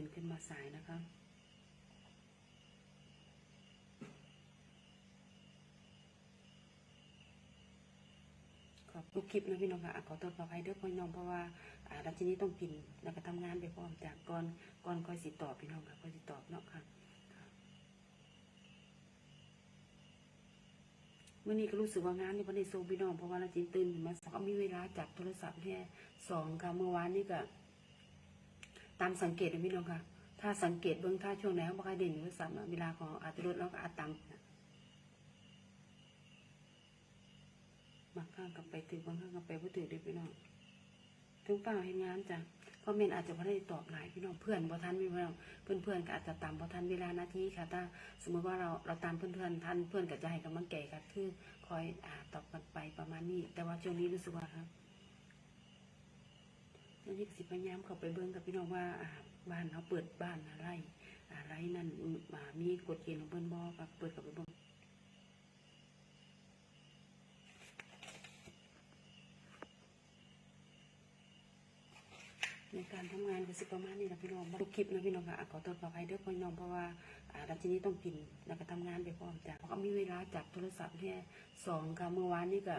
ตื่นขึ้นมาสายนะคะขอบทุกคลิปนะพี่น้องค่ะขอโทษขออภัยด้วยพี่น้องเพราะว่าอาดัชนีต้องกินแล้วก็ทำงานไปพร้อมจากก่อนก่อนคอยสิตอบพี่น้องค่ะคอยสิตอบเนาะค่ะวันนี้ก็รู้สึกว่างานนี่พอได้โซพี่น้องเพราะว่าเราจินตื่นมาก็มีเวลาจับโทรศัพท์แค่สองค่ะเมื่อวานนี่ก็ ตามสังเกตนะพี่น้องค่ะ ถ้าสังเกตเบื้องท่าช่วงไหนเขาบอกให้เด่นโทรศัพท์อะเวลาของอาจจะลดแล้วก็อาจต่ำนะบางข้างกับไปถือบางข้างกับไปบ่ถือเด้อพี่น้องถึงเปล่าเห็นงานจ้ะคอมเมนต์อาจจะไม่ได้ตอบหลายพี่น้องเพื่อนบ่ทันพี่น้องเพื่อนเพื่อนๆก็อาจจะตามบ่ทันเวลานาทีค่ะถ้าสมมติว่าเราเราตามเพื่อนเพื่อนทันเพื่อนก็จะให้กำลังใจค่ะคือคอยอ่าตอบกันไปประมาณนี้ แต่ว่าช่วงนี้รู้สึกว่าครับ แล้วนี่ก็สิพยายามเข้าไปเบิ่งกับพี่น้องว่าบ้านเขาเปิดบ้านอะไร อะไรนั่นมีกฎเกณฑ์ของเพิ่นบ่ก็เปิดกับไปเบิ่งในการทำงานก็สิประมาณนี้นะพี่น้องทุกคลิปนะพี่น้องค่ะขอโทษขออภัยด้วยพี่น้องเพราะว่าดัชนีต้องกินแล้วก็ทำงานไปพร้อมจ้ะเพราะมีเวลาจับโทรศัพท์แค่สองค่ะเมื่อวานนี่ก็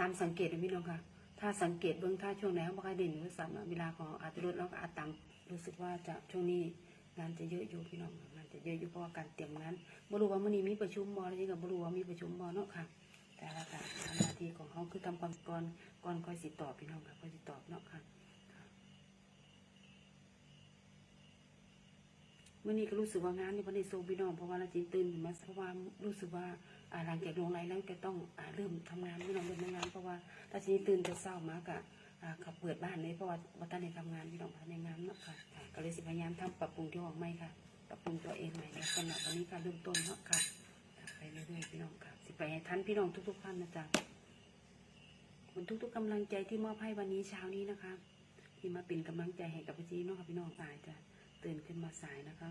ตามสังเกตนะพี่น้องค่ะ ถ้าสังเกตเบื้องท่าช่วงไหนเขาบอกให้เด่นโทรศัพท์เวลาของอาจจะลดแล้วก็อาจต่ำรู้สึกว่าจะช่วงนี้งานจะเยอะอยู่พี่น้องงานจะเยอะอยู่เพราะว่าการเตรียมงานไม่รู้ว่ามื่อนี้มีประชุมบออะไรนี่ก็ไม่รู้ว่ามีประชุมบอเนาะค่ะ แต่ละการทำหน้าที่ของเขาคือทำก่อนก่อนก่อนค่อยสิตอบพี่น้องค่ะค่อยสิตอบเนาะค่ะมื่อนี้ก็รู้สึกว่างานนี่พอด้โซพี่น้องเพราะว่าเราจีนตื่นมาเพราะว่ารู้สึกว่า หลังจากลงไลน์แล้วจะต้องอเริ่มทำงานพี่น้องเริ่มทำงานเพราะว่าถ้าจีนตื่นจะเศร้ามากอะขับเปิดบ้านเลยเพราะว่าบัตรในทำงานพี่น้องภายในงานเนาะค่ะก็เลยสิพยายามทำปรับปรุงที่ออกใหม่ค่ะปรับปรุงตัวเองใหม่ในขณะตอนนี้การเริ่มต้นเนาะค่ะไปเรื่อยๆพี่น้องค่ะสิไปให้ทันพี่น้องทุกๆท่านนะจ๊ะขอบคุณทุกๆกำลังใจที่มอบให้วันนี้เช้านี้นะคะ ที่มาเป็นกำลังใจให้กับพี่จีเนาะค่ะพี่น้องสายจ้ะตื่นขึ้นมาสายนะคะ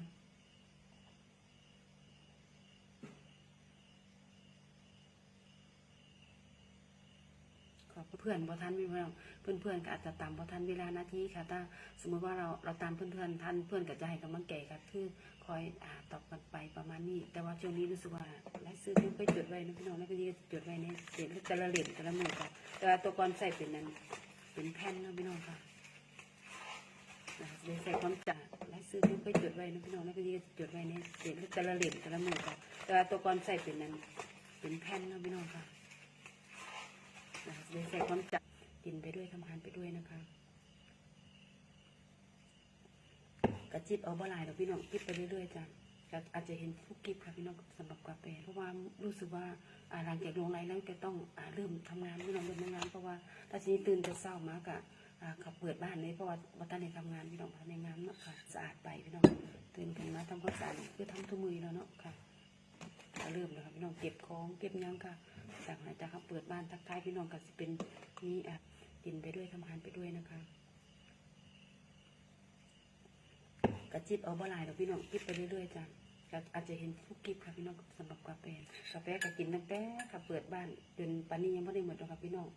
ขอบ เพื่อนบ่ทันพี่น้องเพื่อนเพื่อนก็อาจจะตามบ่ทันเวลานาทีค่ะถ้าสมมติว่าเราเราตามเพื่อนเพื่อนทันเพื่อนก็จะให้กำลังใจค่ะคือคอยอ่าตอบกันไปประมาณนี้ แต่ว่าช่วงนี้รู้สึกว่าไลฟ์ซื้อที่ไปจดไว้นะพี่น้องแล้วก็ที่จดไว้ในเศษแต่ละเหรียญแต่ละมือค่ะแต่ว่าตัวกรใส่เป็นนั้นเป็นแผ่นนะพี่น้องค่ะนะคะเลยใส่ความจ่าไลฟ์ซื้อที่ไปจดไว้นะพี่น้องแล้วก็ที่จดไว้ในเศษแต่ละเหรียญแต่ละมือค่ะแต่ว่าตัวกรใส่เป็นนั้นเป็นแผ่นนะพี่น้องค่ะ นะคะเลยใส่ความจับกินไปด้วยทำงานไปด้วยนะคะกระจิบเอาบ่หลายดอกพี่น้องจิบไปเรื่อยๆจ้ะอาจจะเห็นทุกคลิปค่ะพี่น้องสำหรับกาแฟเพราะว่ารู้สึกว่าอาหลังจากลงไลน์แล้วจะต้องอเริ่มทำงานพี่น้องเริ่มทำงานเพราะว่าถ้าทีนี้ตื่นจะเศร้ามากอะขับเปิดบ้านเลยเพราะว่าบัตรในทำงานพี่น้องภาในงานเนาะค่ะสะอาดไปพี่น้องตื่นกันมาทำความสะอาดคือทำทุกมือแล้วเนาะค่ะเริ่มแล้วค่ะพี่น้องเก็บของเก็บยังค่ะ จากหลังจากเขาเปิดบ้านทักทายพี่น้องก็จะเป็นนี่อะกินไปด้วยทำงานไปด้วยนะคะกระจิบเอาบ่หลายดอกพี่น้องจิบไปเรื่อยๆจ้ะอาจจะเห็นทุกคลิปค่ะพี่น้องสำหรับกาแฟกาแฟก็กินตั้งแต่ขับเปิดบ้านจนปานนี้ยังไม่ได้หมดหรอกครับพี่น้อง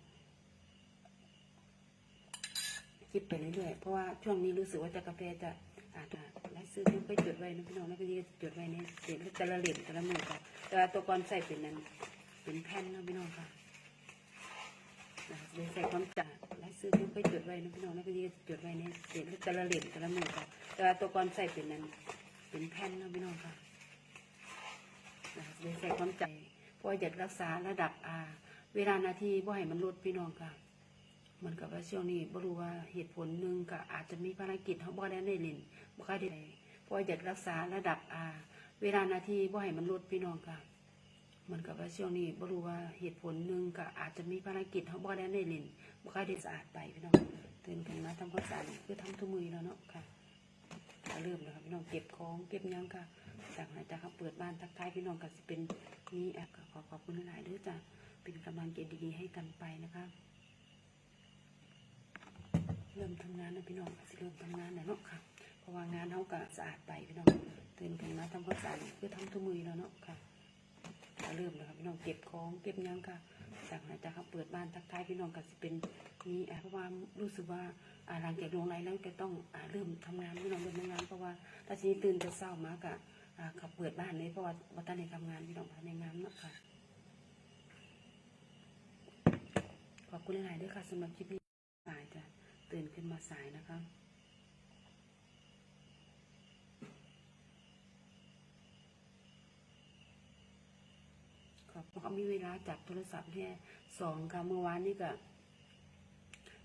จิบไปเรื่อยๆเพราะว่าช่วงนี้รู้สึกว่าจะกาแฟจะอาจจะไลฟ์ซื้อไปจดไว้นะพี่น้องแล้วก็ที่จดไว้ในเศษแต่ละเหรียญแต่ละมือค่ะแต่ตัวกรใส่เป็นนั้น เป็นแผ่นนะพี่น้องค่ะนะคะเลยใส่ความจ่าไลฟ์ซื้อที่ไปจดไว้นะพี่น้องแล้วก็ที่จดไว้ในเศษแต่ละเหรียญแต่ละหมือค่ะแต่ว่าตัวกรใส่เป็นนั้น เป็นแผ่นนะพี่น้องค่ะนะคะเลยใส่ความจ่าเพราะอยากรักษาระดับอาเวลานาทีบ่ให้มันลดพี่น้องค่ะเหมือนกับว่าช่วงนี้บ่รู้ว่าเหตุผลหนึ่งก็อาจจะมีภารกิจเขาบ่ได้ได้เล่นบ่ค่อยได้เพราะอยากรักษาระดับอาเวลานาทีบ่ให้มันลดพี่น้องค่ะ เหมือนกับว่าช่วงนี้บ่รู้ว่าเหตุผลหนึ่งก็อาจจะมีภารกิจเขาบ่ได้ได้เล่นบ่ค่อยได้สะอาดไปพี่น้องตื่นกันมาทำความสะอาดคือทำทุกมือแล้วเนาะค่ะเริ่มแล้วครับพี่น้องเก็บของเก็บยังค่ะจากไหลังจากเขาเปิดบ้านทักทายพี่น้องก็สิเป็นนี่แอบขอขอบคุณหลายด้วยจ้ะเป็นกำลังใจดีๆให้กันไปนะคะเริ่มทำงานนะพี่น้องสิเริ่มทำงานแล้วเนาะค่ะเพราะว่างานเขาก็สะอาดไปพี่น้องตื่นกันมาทำความสะอาดคือทำทุกมือแล้วเนาะค่ะ ก็เริ่มแล้วครับพี่น้องเก็บของเก็บยังค่ะจากหลังจากเขาเปิดบ้านทักทายพี่น้องกับสิเป็นนี้อ่เพราะว่ารู้สึกว่าหลังจากลงไลน์แล้วจะต้องอเริ่มทำงานพี่น้องเริ่มทำงานเพราะว่าถ้าทีนี้ตื่นจะเศร้ามากอะอ่าเขาเปิดบ้านเลยเพราะว่าวัฒนในทำงานพี่น้องวัฒนในงานเนาะค่ะขอบคุณหลายด้วยค่ะสำหรับคลิปนี้สายจะตื่นขึ้นมาสายนะคะ ครับ เขามีเวลาจับโทรศัพท์แค่สองค่ะเมื่อวานนี่ก็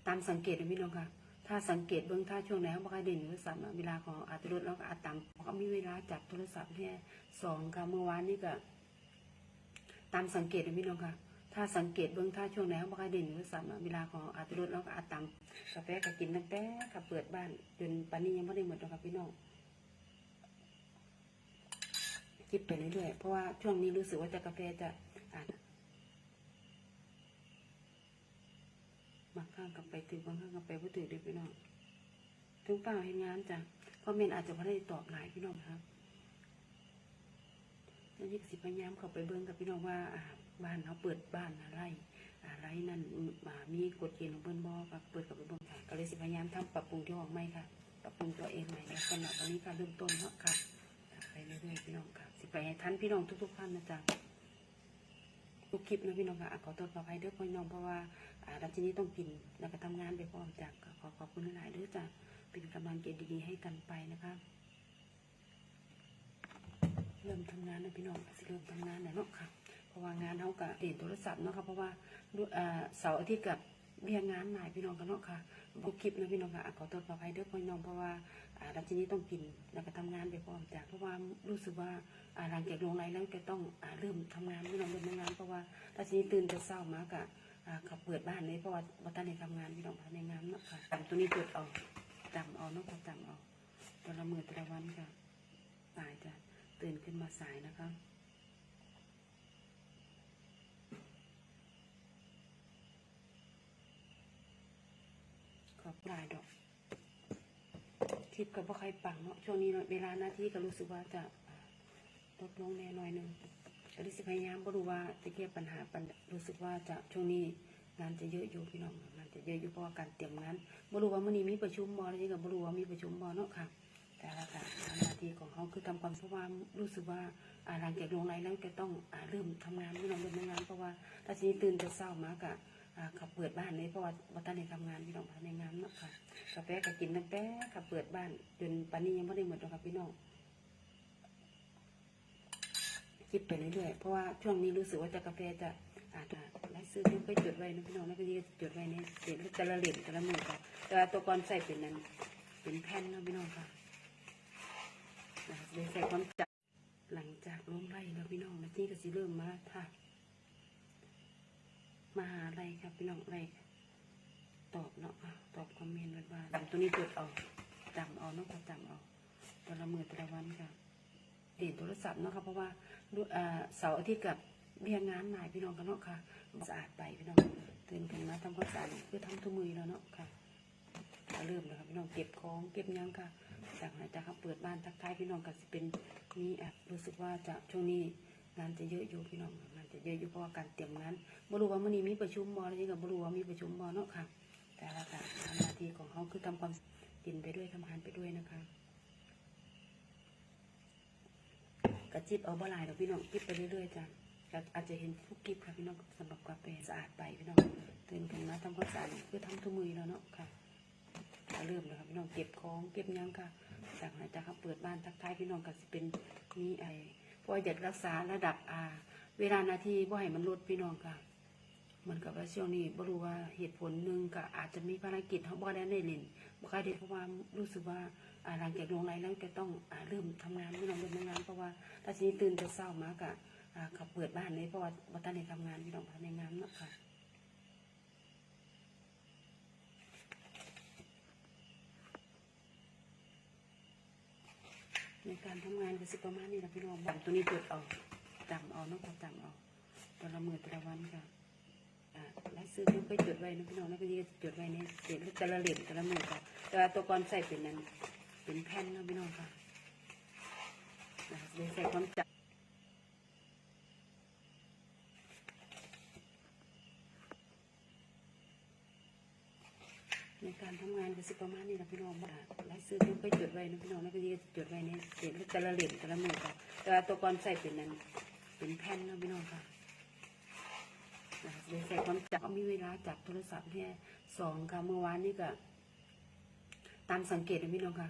ตามสังเกตนะพี่น้องค่ะถ้าสังเกตเบื้องท่าช่วงไหนเขาบอกให้เด่นโทรศัพท์เวลาของอาจจะลดแล้วก็อาจต่ำเขามีเวลาจับโทรศัพท์แค่สองค่ะเมื่อวานนี่ก็ตามสังเกตนะพี่น้องค่ะถ้าสังเกตเบื้องท่าช่วงไหนเขาบอกให้เด่นโทรศัพท์เวลาของอาจจะลดแล้วก็อาจต่ำกาแฟก็กินตั้งแต่กับเปิดบ้าน จนปานนี้ยังไม่ได้หมดหรอกค่ะพี่น้องคิดไปเรื่อยๆเพราะว่าช่วงนี้รู้สึกว่าจะกาแฟจะ อ่านบางข้างกับไปถือบางข้างกับไปผู้ถือด็กพี่น้องถึงเปล่าเห็นงานจ้ะคอมเมนต์อาจจะไม่ได้ตอบหลายพี่น้องครับแล้วยิ่งสิพยายามเข้าไปเบิ้งกับพี่น้องว่าบ้านเขาเปิดบ้านอะไรอะไรนั่นอ่ามีกฎเกณฑ์ของเบิ้นบอกัเปิดกับไปเบิ้งค่ะก็เลยสิพยายามทำปรับปรุงที่ห้องใหม่ค่ะปรับปรุงตัวเองใหม่แล้วสำหรับวันนี้ค่ะเริ่มต้นเนาะค่ะไปเรื่อยๆพี่น้องค่ะสิไปให้ทันพี่น้องทุกๆท่านนะจ๊ะ ทุกคลิปนะพี่น้องค่ะขอตัวขออภัยด้วยพี่น้องเพราะว่าอ่าดัชนี้ต้องกินแล้วก็ทำงานไปพร้อมจากขอขอบคุณหลายด้วยจ้ะเป็นกำลังใจดีๆให้กันไปนะคะเริ่มทำงานนะพี่น้องสิเริ่มทำงานแล้วเนาะค่ะเพราะว่างานเขากับเด่นโทรศัพท์เนาะค่ะเพราะว่าด้วยอ่าเสาร์อาทิตย์กับ เบี้ยงานหลายพี่น้องกันเนาะค่ะทุกคลิปนะพี่น้องค่ะขอตัวขออภัยด้วยพี่น้องเพราะว่าอาดัชนี้ต้องกินแล้วก็ทำงานไปพร้อมจ้ะเพราะว่ารู้สึกว่าอาหลังจากลงไลน์แล้วจะต้องอาเริ่มทำงานพี่น้องเริ่มทำงานเพราะว่าดัชนี้ตื่นจะเศร้ามากอะอ่าเปิดบ้านเลยเพราะว่าวัฒนในทำงานพี่น้องวัฒนในงานเนาะค่ะจำตัวนี้จดเอาจำเอาเนาะค่ะจำเอาแต่ละมือแต่ละวันค่ะสายจ้ะตื่นขึ้นมาสายนะคะ ขอบ หลายดอกคลิปกับว่าใครปังเนาะช่วงนี้เวลาหน้าที่ก็รู้สึกว่าจะลดลงแน่หน่อยหนึงก็ได้สิพยายามบ่รู้ว่าจะแก้ปัญหาปัญรู้สึกว่าจะช่วงนี้งานจะเยอะอยู่พี่น้องงานจะเยอะอยู่เพราะว่าการเตรียมงานบ่รู้ว่ามื้อนี้มีประชุมบ่หรือยังก็บ่รู้ว่ามีประชุมบ่เนาะค่ะ แต่ละการหน้าที่ของเขาคือทำความเพราะว่ารู้สึกว่าอาหลังจากลงไลน์แล้วจะต้องอาเริ่มทำงานพี่น้องเริ่มทำงานเพราะว่าถ้าทีนี้ตื่นจะเศร้ามากอะ ขาเปิดบ้านเลยเพราะว่าวัฒนในทำงานพี่น้องในงานเนาะค่ะกาแฟก็กินตั้งแต่กับเปิดบ้านจนปานนี้ยังไม่ได้หมดหรอกครับพี่น้องคิดไปเรื่อยๆเพราะว่าช่วงนี้รู้สึกว่าจะกาแฟจะอาจจะไล่ซื้อไม่ค่อยจดไว้นะพี่น้องแล้วก็จะจดไว้ในเศษแต่ละเหรียญแต่ละมือค่ะแต่ตัวกรใส่เป็นนั้นเป็นแผ่นนะพี่น้องค่ะนะครับเลยใส่ความจับหลังจากล้มไล่แล้วพี่น้องนะที่ก็สิเริ่มมาค่ะ มาหาอะไรครับพี่น้องอะไรตอบเนาะตอบคอมเมนต์ไว้าจำตัวนี้จดเอาจำเอาเนาะค่ะจำเอาแต่ละมือแต่ละวันค่ะเด่นโทรศัพท์เนาะค่ะเพราะว่าเสาร์อาทิตย์กับเบี้ยงานหลายพี่น้องกันเนาะค่ะสะอาดไปพี่น้องตื่นกันมาทำความสะอาดคือทำทุกมือแล้วเนาะค่ะก็เริ่มแล้วค่ะพี่น้องเก็บของเก็บยังค่ะจากหลังจากเขาเปิดบ้านทักทายพี่น้องก็สิเป็นนี่แอะรู้สึกว่าจะช่วงนี้งานจะเยอะอยู่พี่น้อง จะเยอะอยู่เพราะว่าการเตรียมงานบรู้ว่ามื้อนี้มีประชุมบ่หรือยังก็บ่รู้ว่ามีประชุมบ่เนาะค่ะ แต่ละการทำหน้าที่ของเขาคือทำความกินไปด้วยทำงานไปด้วยนะคะกระจิบเอาบ่หลายดอกพี่น้องจิบไปเรื่อยๆจ้ะอาจจะเห็นทุกกิบค่ะพี่น้องสำหรับกาแฟสะอาดไปพี่น้องตื่นกันมาทำความสะอาดคือทำทุกมือแล้วเนาะค่ะก็เริ่มแล้วค่ะพี่น้องเก็บของเก็บยังค่ะจากหลังจากเขาเปิดบ้านทักทายพี่น้องก็สิเป็นนี่ไอเพราะว่าอยากรักษาระดับอ่า เวลานาทีบ่ให้มันลดพี่น้องค่ะเหมือนกับว่าช่วงนี้บ่รู้ว่าเหตุผลหนึ่งก็อาจจะมีภารกิจเขาบ่ได้ได้เล่นบ่ค่อยได้เพราะว่ารู้สึกว่าหลังจากลงไลน์แล้วจะต้องอเริ่มทำงานพี่น้องเริ่มทำงานเพราะว่าถ้าทีนี้ตื่นจะเศร้ามากอะอ่าเขาเปิดบ้านเลยเพราะว่าวัฒนในทำงานพี่น้องวัฒนในงานเนาะค่ะในการทำงานก็สิประมาณนี้นะพี่น้องจำตัวนี้จดเอา ต่างออกน้องค่ต่างออกตอนละหมื่นตอนละวันค่ะแล้วซื้อน้องไปจุดไว้นะพี่น้องไม่ค่อยจดไว้ในเสียนลูกตะละเหรียญตะละหมื่นค่ะแต่ตัวกรใส่เป็นนั้นเป็นแผ่นนะพี่น้องค่ะเดี๋ยวใส่ความจับในการทำงานก็สิประมาณนี้นะพี่น้องค่ะรายซื้อน้องไปจุดไว้นะพี่น้องไม่ค่อยจดไว้ในเสียนลูกตะละเหรียญตะละหมื่นค่ะแต่ตัวกรใส่เป็นนั้น เป็นแผ่นนะพี่น้องค่ะนะคะเลยใส่ความจับมีเวลาจับโทรศัพท์แค่สองค่ะเมื่อวานนี่ก็ตามสังเกตนะพี่น้องค่ะ